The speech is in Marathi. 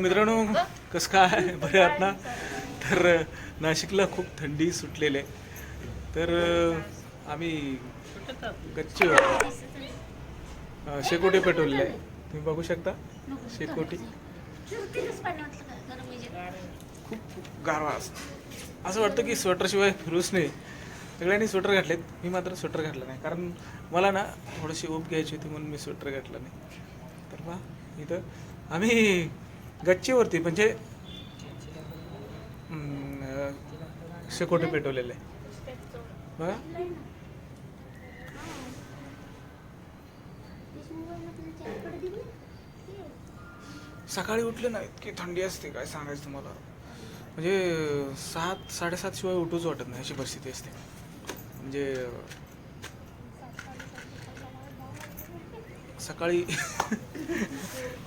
मित्रांनो कसं काय? बरे आहात ना? तर नाशिकला खूप थंडी सुटलेली आहे. तर आम्ही गच्ची शेकोटी पेटवलेले आहे. तुम्ही बघू शकता? शेकोटी. खूप खूप गारवा असतो. असं वाटतं की स्वेटरशिवाय फिरूच नाही. सगळ्यांनी स्वेटर घातलेत. मी मात्र स्वेटर घातलं नाही. कारण मला ना थोडीशी ओप घ्यायची होती म्हणून मी स्वेटर घातलं नाही. तर मग इथं आम्ही गच्चीवरती म्हणजे शेकोटे शेकोटी पेटवलेले. बघा. सकाळी उठले ना इतकी थंडी असते काय सांगायचं तुम्हाला? म्हणजे सात साडेसात शिवाय उठूच वाटत नाही अशी परिस्थिती असते. म्हणजे सकाळी